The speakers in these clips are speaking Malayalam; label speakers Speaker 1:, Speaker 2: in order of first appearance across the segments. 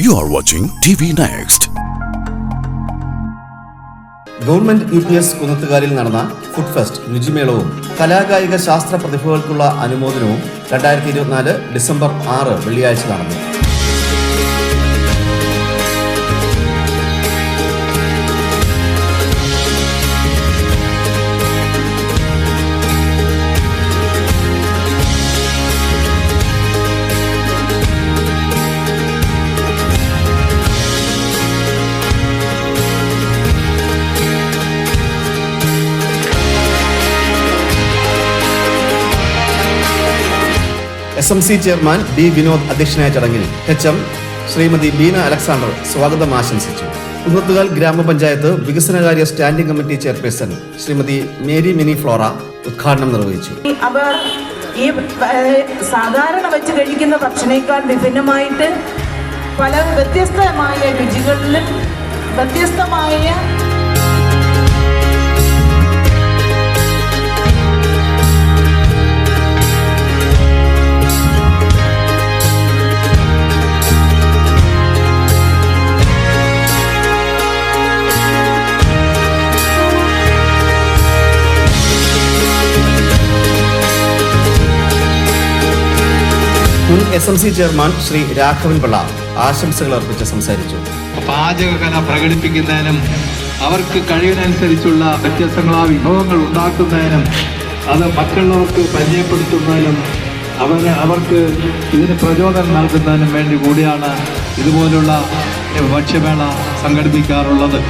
Speaker 1: You watching T V next
Speaker 2: government U P S കുന്നത്തുകാലിൽ നടന്ന ഫുഡ് ഫെസ്റ്റ് രുചിമേളവും കലാകായിക ശാസ്ത്ര പ്രതിഭകൾക്കുള്ള അനുമോദനവും രണ്ടായിരത്തി ഇരുപത്തിനാല് ഡിസംബർ ആറ് വെള്ളിയാഴ്ച നടന്നു. S M C chairman B Vinod അധ്യക്ഷനായ ചടങ്ങിൽ H M Shrimati Beena Alexander സ്വാഗതം ആശംസിച്ചു. കുന്നത്തുകാൽ ഗ്രാമപഞ്ചായത്ത് വികസനകാര്യ standing committee chairperson Shrimati Mary Mini Flora ഉദ്ഘാടനം നിർവഹിച്ചു.
Speaker 3: ഈ സാധാരണ വെച്ച് കഴിക്കുന്ന ഭക്ഷണേക്കാൾ വിഭിന്നമായിട്ട് പല വ്യത്യസ്തമായ രുചികളിലും വ്യത്യസ്തമായ
Speaker 2: മുൻ S M C chairman Shri Raghavan Pillai ആശംസകൾ അർപ്പിച്ച് സംസാരിച്ചു.
Speaker 4: പാചകകല പ്രകടിപ്പിക്കുന്നതിനും അവർക്ക് കഴിവിനനുസരിച്ചുള്ള വ്യത്യസ്തങ്ങളാ വിഭവങ്ങൾ ഉണ്ടാക്കുന്നതിനും അത് മറ്റുള്ളവർക്ക് പരിചയപ്പെടുത്തുന്നതിനും അവന് അവർക്ക് ഇതിന് പ്രചോദനം നൽകുന്നതിനും വേണ്ടി കൂടിയാണ് ഇതുപോലുള്ള ഭക്ഷ്യമേള സംഘടിപ്പിക്കാറുള്ളത്.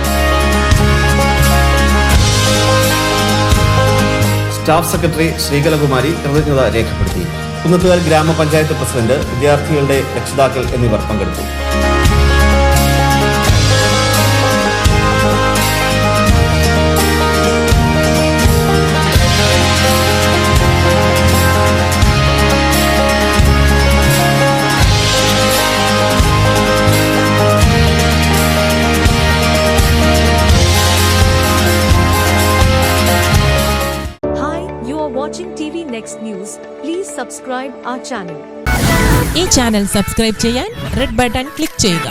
Speaker 2: സ്റ്റാഫ് സെക്രട്ടറി ശ്രീകലകുമാരി കൃതജ്ഞത രേഖപ്പെടുത്തി. കുന്നത്തുകാൽ ഗ്രാമപഞ്ചായത്ത് പ്രസിഡന്റ് വിദ്യാർത്ഥികളുടെ രക്ഷിതാക്കൾ എന്നിവർ പങ്കെടുത്തു.
Speaker 5: Watching TV Next News. Please subscribe our channel.
Speaker 6: ഈ ചാനൽ സബ്സ്ക്രൈബ് ചെയ്യാൻ റെഡ് ബട്ടൺ ക്ലിക്ക് ചെയ്യുക